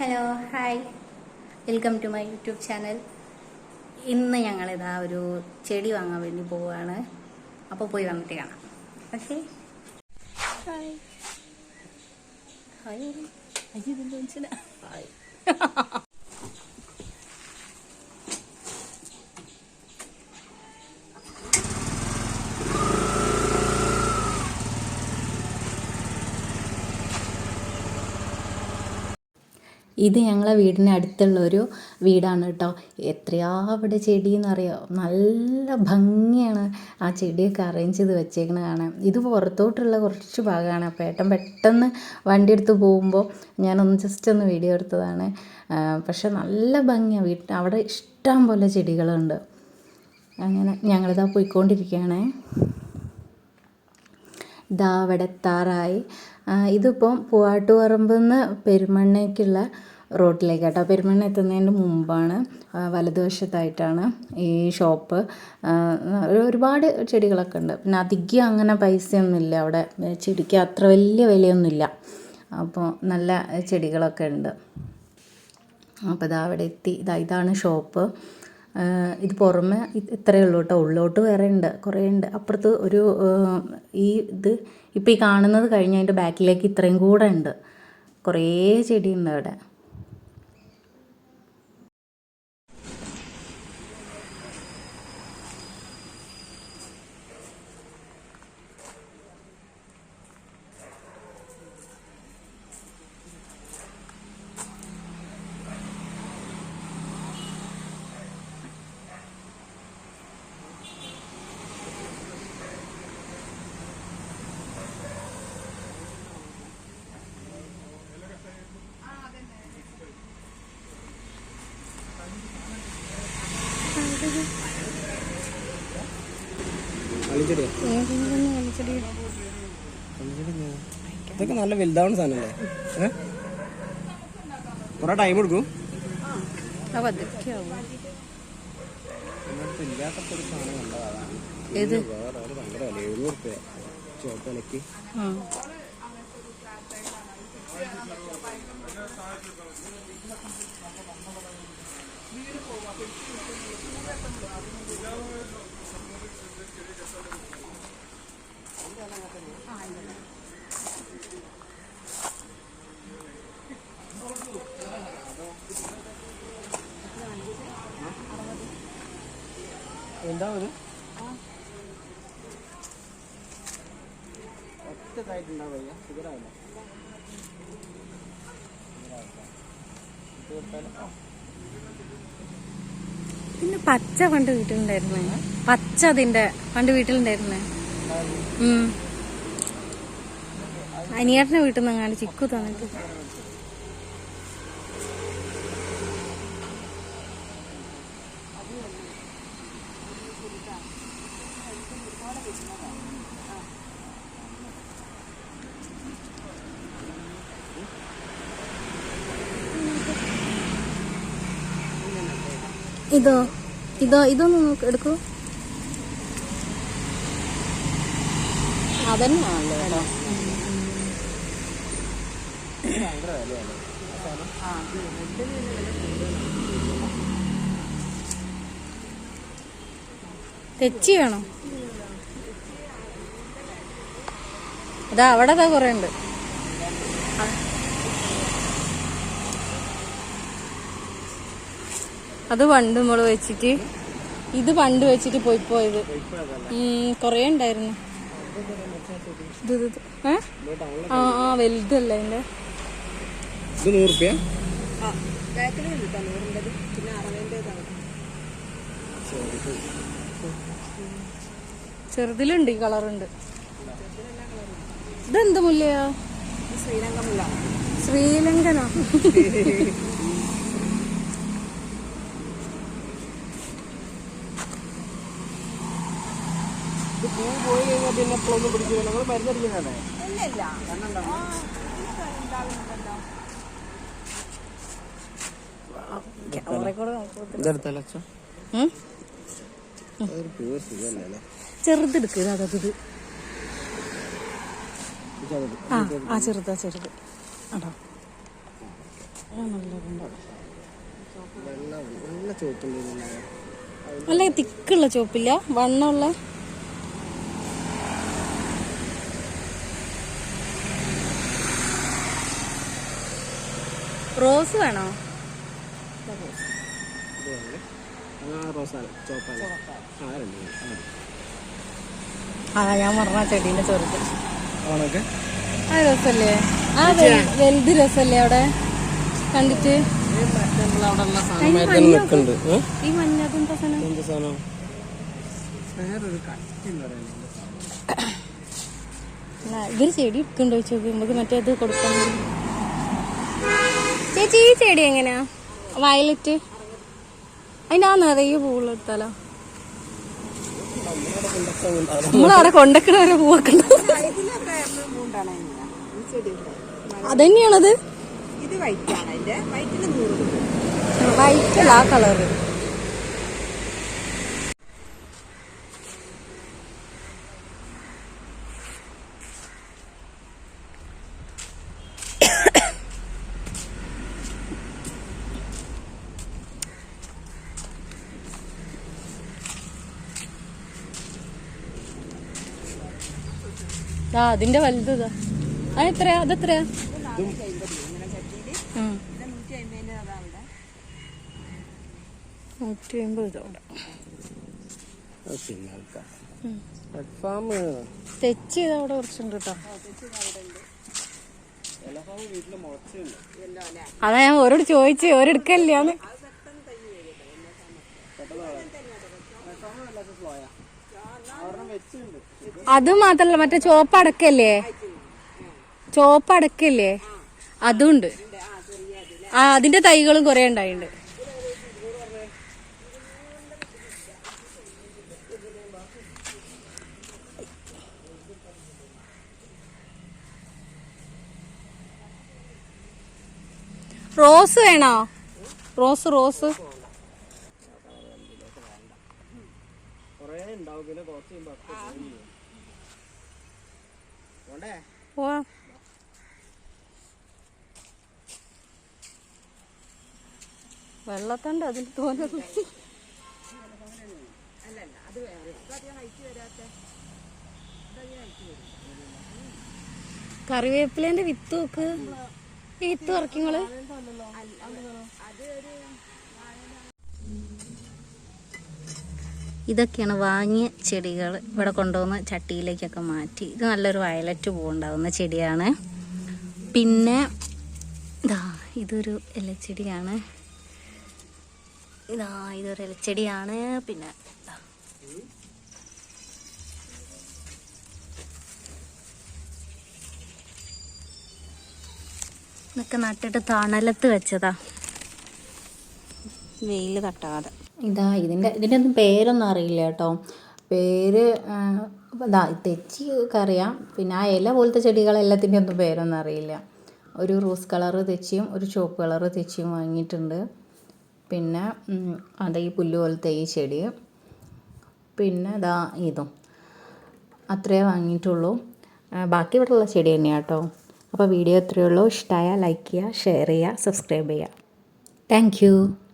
Hello hi. Welcome to my YouTube channel. ഇന്ന് ഞങ്ങളിതാ ഒരു ചെടി വാങ്ങാൻ വേണ്ടി പോവുകയാണ് അപ്പോൾ പോയി വന്നിട്ട് കാണാം. Okay hi. ഹായ്. അയ്യോ ഹായ്. ഇത് ഞങ്ങളെ വീടിന് അടുത്തുള്ള ഒരു വീടാണ് കേട്ടോ. എത്രയാ അവിടെ ചെടി എന്നറിയോ നല്ല ഭംഗിയാണ് ആ ചെടിയൊക്കെ അറേഞ്ച് ചെയ്ത് വെച്ചേക്കണ കാണാൻ. ഇത് പുറത്തോട്ടുള്ള കുറച്ച് ഭാഗമാണ്. അപ്പോൾ ഏട്ടൻ പെട്ടെന്ന് വണ്ടി എടുത്ത് പോകുമ്പോൾ ഞാനൊന്ന് ജസ്റ്റ് ഒന്ന് വീഡിയോ എടുത്തതാണ്. പക്ഷെ നല്ല ഭംഗിയാണ് വീട്ടിൽ അവിടെ ഇഷ്ടം പോലെ ചെടികളുണ്ട്. അങ്ങനെ ഞങ്ങളിതാ പോയിക്കൊണ്ടിരിക്കുകയാണേ. ഇതാ അവിടെ എത്താറായി ആ, ഇതിപ്പം പൂവാട്ടുപറമ്പിൽ നിന്ന് പെരുമണ്ണയ്ക്കുള്ള റോട്ടിലേക്ക് കേട്ടോ പെരുമണ്ണ എത്തുന്നതിന് മുമ്പാണ് വലതുവശത്തായിട്ടാണ് ഈ ഷോപ്പ്. ഒരുപാട് ചെടികളൊക്കെ ഉണ്ട്. പിന്നെ അധികം അങ്ങനെ പൈസയൊന്നുമില്ല. അവിടെ ചെടിക്ക് അത്ര വലിയ വിലയൊന്നുമില്ല. അപ്പോൾ നല്ല ചെടികളൊക്കെ ഉണ്ട്. അപ്പോൾ ഇതാ അവിടെ എത്തി. ഇതാ ഇതാണ് ഷോപ്പ്. ഇത് പുറമെ ഇത് ഇത്രയേ ഉള്ളൂ കേട്ടോ. ഉള്ളോട്ട് വേറെ ഉണ്ട് കുറേ ഉണ്ട്. അപ്പുറത്ത് ഒരു ഈ ഇത് ഇപ്പോൾ ഈ കാണുന്നത് കഴിഞ്ഞ് അതിന്റെ ബാക്കിലേക്ക് ഇത്രയും കൂടെ ഉണ്ട്. കുറേ ചെടിയുണ്ട് അവിടെ. ഇതൊക്കെ നല്ല വലുതാവുന്ന സാധനല്ലേ? ഏഹ് കുറെ ടൈം എടുക്കും. ഇന്നത്തെ എന്താ ഒരു ഷുഗറാവില്ല പിന്നെ പച്ച പണ്ട് വീട്ടിലുണ്ടായിരുന്നേ? പച്ച അതിന്റെ പണ്ട് വീട്ടിലുണ്ടായിരുന്നേ? ഉം. അനിയേട്ടന്റെ വീട്ടിൽ നിന്ന് അങ്ങാണ്ട് ചിക്കു തന്നിട്ട്. ഇതോ ഇതോ ഇതൊന്ന് നോക്ക് എടുക്കൂ. കേട്ടോ സാധനം തെച്ചി വേണോ? അതാ അവിടെ അതാ കൊറേ ഉണ്ട്. അത് പണ്ട് നമ്മൾ വെച്ചിട്ട് ഇത് പണ്ട് വെച്ചിട്ട് പോയി പോയത്. കൊറേ ഉണ്ടായിരുന്നു. ഏ? ആ ആ വലുതല്ലേ എന്റെ ചെറുതിലുണ്ട് ഈ കളറുണ്ട്. ഇതെന്ത് മുല്ലയാ? ശ്രീലങ്കനോ ഇത് പൂ പോയി കഴിഞ്ഞാൽ പിന്നെ എപ്പോഴൊന്നും പിടിക്കില്ല നമ്മൾ മരുന്നടിക്കുന്നതല്ലേ ഇല്ലല്ല. ചെറുതെടുക്കുക അതത് ഇത്. ആ ആ ചെറുതാ ചെറുത്. ചുവപ്പുണ്ട് ഇതിന്. നല്ല തിക്കുള്ള ചോപ്പില്ല വണ്ണമുള്ള റോസ് വേണോ. ആ ഞാൻ പറഞ്ഞ ചെടീന്റെ ചെറുത് ആ രസല്ലേ? ആ വലുത് രസല്ലേ അവിടെ? കണ്ടിട്ട്? ഈ മഞ്ഞ അതെന്താ സാധനം? ഇവർ ചെടി എടുക്കണ്ടോ ചോദിച്ചു. നമുക്ക് മറ്റേത് കൊടുക്കാൻ വേണ്ടി. ചേച്ചി ഈ ചെടി എങ്ങനെയാ? വയലറ്റ്. അതിന്റെ ആ നിറയെ എടുത്താലോ? നമ്മളവിടെ കൊണ്ടക്കണ വരെ പൂവൊക്കെ അതന്നെയാണത്. വൈറ്റ് ആ കളറ് ആ അതിന്റെ വലുത് ഇതാ. അത് എത്രയാ? അതെത്രയാ. നൂറ്റി അമ്പത് രൂപ. തെച്ച് ചെയ്ത് അവിടെ കുറച്ചുണ്ട് കേട്ടോ. അതാ ഞാൻ ഓരോട് ചോദിച്ചു ഓരെടുക്കല്ലാന്ന്. അത് മാത്രല്ല മറ്റേ ചോപ്പ് അടക്കല്ലേ? ചോപ്പ് അടക്കല്ലേ? അതുണ്ട്. ആ അതിന്റെ തൈകളും കുറെ ഉണ്ടായിട്ടുണ്ട് റോസ് വേണോ? റോസ് റോസ് കുറേ ഉണ്ടാവും പിന്നെ കുറച്ച് കഴിയുമ്പോൾ ഒക്കെ പോയി. പോണ്ടേ വെള്ളത്തണ്ട് അതിൽ തോന്നുന്നു കറിവേപ്പിലേന്റെ വിത്ത് നോക്ക് ഈ വിത്ത് ഇറക്കിങ്ങൾ ഇതൊക്കെയാണ് വാങ്ങിയ ചെടികൾ ഇവിടെ കൊണ്ടുവന്ന് ചട്ടിയിലേക്കൊക്കെ മാറ്റി. ഇത് നല്ലൊരു വയലറ്റ് പൂവുണ്ടാവുന്ന ചെടിയാണ്. പിന്നെ ഇതാ ഇതൊരു ഇലച്ചെടിയാണ്. ഇതാ ഇതൊരു ഇലച്ചെടിയാണ്. പിന്നെ. ഇതൊക്കെ നട്ടിട്ട് തണലത്ത് വെച്ചതാ. വെയിൽ തട്ടാതെ. ഇതാ ഇതിന്റെ ഇതിന്റെ ഒന്നും പേരൊന്നും അറിയില്ല കേട്ടോ. പേര് ഇതാ തെച്ചിയൊക്കെ അറിയാം പിന്നെ ആ ഇല പോലത്തെ ചെടികളെല്ലാത്തിന്റെ ഒന്നും പേരൊന്നും അറിയില്ല. ഒരു റോസ് കളറ് തെച്ചിയും ഒരു ചുവപ്പ് കളറ് തെച്ചിയും വാങ്ങിയിട്ടുണ്ട്. പിന്നെ അതാ ഈ പുല്ല് പോലത്തെ ഈ ചെടി. പിന്നെ ഇതാ ഇതും. അത്രേ വാങ്ങിയിട്ടുള്ളൂ. ബാക്കി ഇവിടെ ഉള്ള ചെടി തന്നെയാണ് കേട്ടോ. അപ്പോൾ വീഡിയോ ഇത്രയേ ഉള്ളൂ. ഇഷ്ടമായ ലൈക്ക് ചെയ്യുക ഷെയർ ചെയ്യുക സബ്സ്ക്രൈബ് ചെയ്യുക. താങ്ക്